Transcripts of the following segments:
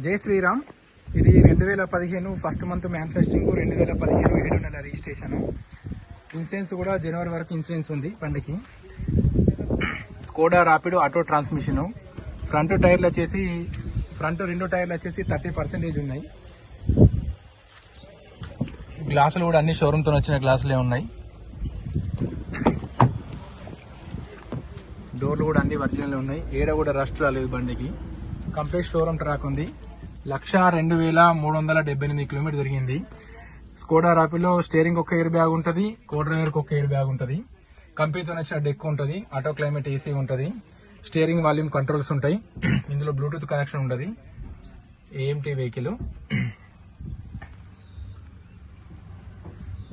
జై శ్రీరామ్. ఇది రెండు వేల పదిహేను ఫస్ట్ మంత్ మ్యానుఫ్యాక్చరింగ్ రెండు వేల పదిహేను ఏడు నెల రిజిస్ట్రేషన్ ఇన్సూరెన్స్ కూడా జనవరి వరకు ఇన్సూరెన్స్ ఉంది బండికి Skoda rapid auto transmission front టైర్లు వచ్చేసి ఫ్రంట్ రెండు టైర్లు వచ్చేసి థర్టీ పర్సెంటేజ్ ఉన్నాయి. గ్లాసులు కూడా అన్ని షోరూమ్తో వచ్చిన గ్లాసులే ఉన్నాయి. డోర్లు కూడా అన్ని ఒరిజినల్ ఉన్నాయి. ఏడ కూడా రస్ట్ రాలేదు బండికి. కంప్లీట్ షోరూమ్ ట్రాక్ ఉంది లక్ష రెండు వేల మూడు వందల డెబ్బై ఎనిమిది కిలోమీటర్ జరిగింది. స్కోడా రాపిలో స్టీరింగ్ ఒక ఎయిర్ బ్యాగ్ ఉంటుంది కో డ్రైవర్కి ఒక ఎయిర్ బ్యాగ్ ఉంటుంది కంపెనీతో నచ్చిన డెక్ ఉంటుంది ఆటో క్లైమేట్ ఏసీ ఉంటుంది. స్టీరింగ్ వాల్యూమ్ కంట్రోల్స్ ఉంటాయి. ఇందులో బ్లూటూత్ కనెక్షన్ ఉండదు. ఏఎంటీ వెహికల్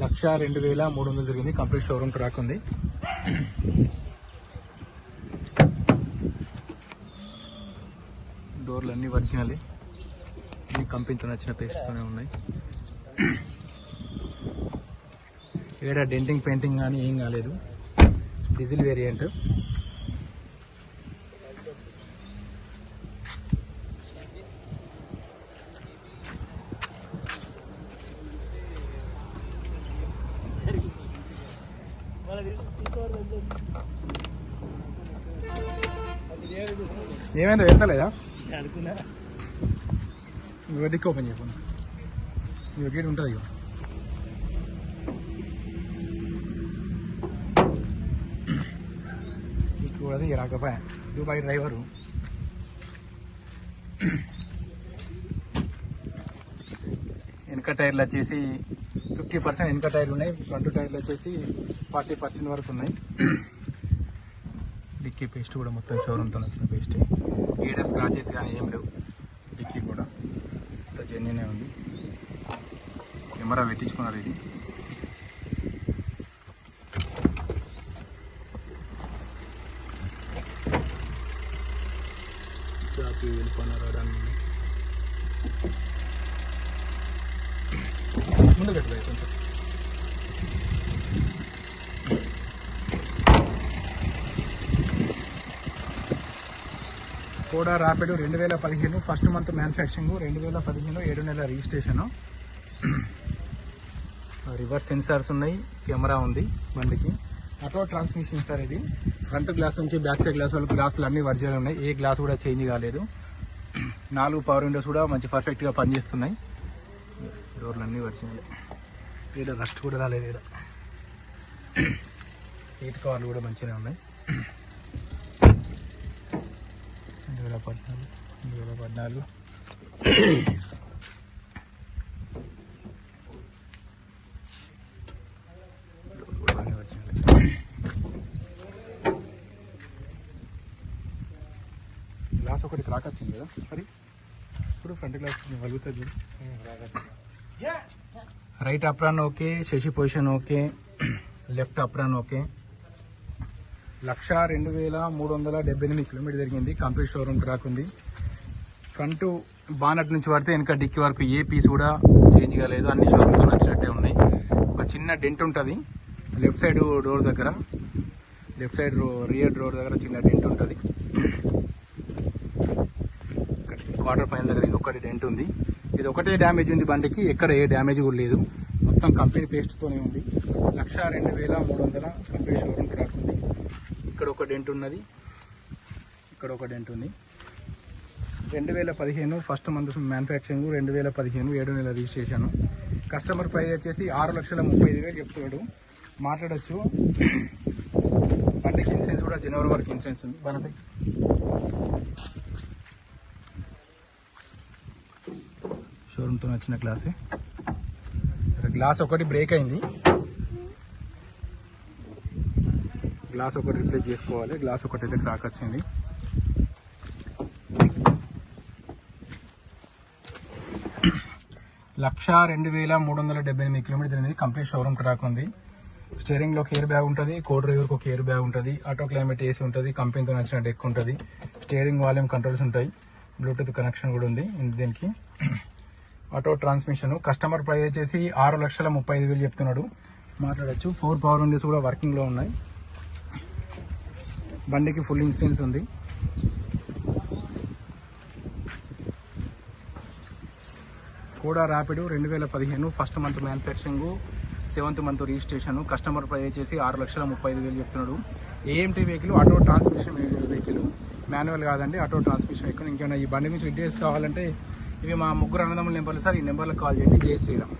లక్ష రెండు వేల మూడు వందలు జరిగింది కంప్లీట్ షోరూమ్ ట్రాక్ ఉంది ఫ్లోర్లు అన్ని ఒరిజినలే. అన్ని కంపెనీతో నచ్చిన పేస్ట్తోనే ఉన్నాయి. ఏడా డెంటింగ్ పెయింటింగ్ కానీ ఏం కాలేదు. Diesel variant. ఏమైందో వెళ్తలేదా? నువ్వు డిక్ ఓపెన్ చేయకుండా నువ్వు గేట్ ఉంటుంది ఇక చూడదు రాకపోయా? Dubai driver. వెనక టైర్లు వచ్చేసి ఫిఫ్టీ పర్సెంట్ వెనక టైర్లు ఉన్నాయి ఫ్రంట్ టైర్లు వచ్చేసి ఫార్టీ పర్సెంట్ వరకు ఉన్నాయి. డిక్కీ పేస్ట్ కూడా మొత్తం షోరూమ్తో వచ్చిన పేస్ట్. ఈడ స్క్రాచెస్ కానీ ఏం లేవు. డిక్కీ కూడా అంత జెన్యునే ఉంది. కెమెరా పెట్టించుకున్నారు ఇది. చాపి వెళ్ళిపోయినారు ముందు పెట్టు కొంచెం. స్కోడా రాపిడ్ రెండు వేల పదిహేను ఫస్ట్ మంత్ మ్యానుఫ్యాక్చరింగ్ రెండు వేల పదిహేను ఏడు నెలల రిజిస్ట్రేషను రివర్స్ సెన్సార్స్ ఉన్నాయి కెమెరా ఉంది బండికి. ఆటో ట్రాన్స్మిషన్ సార్ ఇది. ఫ్రంట్ గ్లాస్ నుంచి బ్యాక్ సైడ్ గ్లాస్ వరకు గ్లాసులు అన్ని వర్జినల్ ఉన్నాయి. ఏ గ్లాస్ కూడా చేంజ్ కాలేదు. నాలుగు పవర్ విండోస్ కూడా మంచి పర్ఫెక్ట్గా పనిచేస్తున్నాయి. డోర్లు అన్నీ వర్జినల్ ఈడ రస్ట్ కూడా రాలేదు ఈడ సీట్ కవర్లు కూడా మంచిగానే ఉన్నాయి రెండు వేల పద్నాలుగు. రెండు వేల పద్నాలుగు గ్లాస్ ఒకటి క్రాక్ వచ్చింది కదా? మరి? ఇప్పుడు front glass వలుగుతుంది right apron okay chassis position okay left apron okay లక్ష రెండు వేల మూడు వందల డెబ్బై ఎనిమిది కిలోమీటర్ జరిగింది. కంప్లీట్ షోరూమ్ ట్రాక్ ఉంది ఫ్రంట్ బానట్ నుంచి పడితే వెనక డిక్కి వరకు ఏ పీస్ కూడా చేంజ్ కాలేదు. అన్ని షోరూమ్తో నచ్చినట్టే ఉన్నాయి. ఒక చిన్న డెంట్ ఉంటుంది. లెఫ్ట్ సైడ్ డోర్ దగ్గర లెఫ్ట్ సైడ్ రియర్ డోర్ దగ్గర చిన్న డెంట్ ఉంటుంది. క్వార్టర్ ఫైనల్ దగ్గర ఇది ఒకటి డెంట్ ఉంది. ఇది ఒకటే డ్యామేజ్ ఉంది బండికి. ఎక్కడ ఏ డ్యామేజ్ కూడా లేదు. మొత్తం కంపెనీ పేస్ట్తోనే ఉంది. లక్ష రెండు వేల మూడు వందల కంపెనీ షోరూమ్ ట్రాక్ ఉంది ఇక్కడ ఒక డెంట్ ఉన్నది. ఇక్కడ ఒక డెంట్ ఉంది. రెండు వేల పదిహేను ఫస్ట్ మంత్ మ్యానుఫ్యాక్చరింగ్ రెండు వేల పదిహేను ఏడు నెలల రిజిస్ట్రేషన్. కస్టమర్ ప్రైస్ వచ్చేసి ఆరు లక్షల ముప్పై ఐదు వేలు చెప్తున్నాడు. మాట్లాడచ్చు. బండికి ఇన్సూరెన్స్ కూడా జనవరి వరకు ఇన్సూరెన్స్ ఉంది. బండి షోరూమ్తో వచ్చిన గ్లాసే. గ్లాస్ ఒకటి బ్రేక్ అయింది. గ్లాస్ ఒకటి రిప్లేస్ చేసుకోవాలి. గ్లాస్ ఒకటి అయితే క్రాక్ వచ్చింది. లక్ష రెండు వేల మూడు వందల డెబ్బై ఎనిమిది కిలోమీటర్ అనేది కంప్లీట్ షోరూమ్ ట్రాక్ ఉంది. స్టీరింగ్లో కేర్ ఎయిర్ బ్యాగ్ ఉంటుంది. కో డ్రైవర్కి ఒక ఎయిర్ బ్యాగ్ ఉంటుంది. ఆటో క్లైమేట్ ఏసీ ఉంటుంది. కంపెనీతో నచ్చిన డెక్ ఉంటుంది. స్టీరింగ్ వాల్యూమ్ కంట్రోల్స్ ఉంటాయి. బ్లూటూత్ కనెక్షన్ కూడా ఉంది దీనికి. Auto transmission. కస్టమర్ ప్రైస్ వచ్చేసి ఆరు లక్షల ముప్పై ఐదు వేలు చెప్తున్నాడు. మాట్లాడచ్చు. ఫోర్ పవర్ విండోస్ కూడా వర్కింగ్లో ఉన్నాయి. బండికి ఫుల్ ఇన్సూరెన్స్ ఉంది. కూడా ర్యాపిడ్ రెండు వేల పదిహేను first month manufacturing seventh month registration. Customer price చేసి ఆరు లక్షల ముప్పై ఐదు వేలు చెప్తున్నాడు. AMT vehicle auto transmission vehicle manual కాదండి ఆటో ట్రాన్స్మిషన్ వెహికల్ ఇంకేమైనా ఈ బండి నుంచి డీటెయిల్స్ కావాలంటే ఇవి మా ముగ్గురు అన్నదమ్ముల నెంబర్లు సార్ ఈ నెంబర్లకు కాల్ చేయండి. జై శ్రీరామ్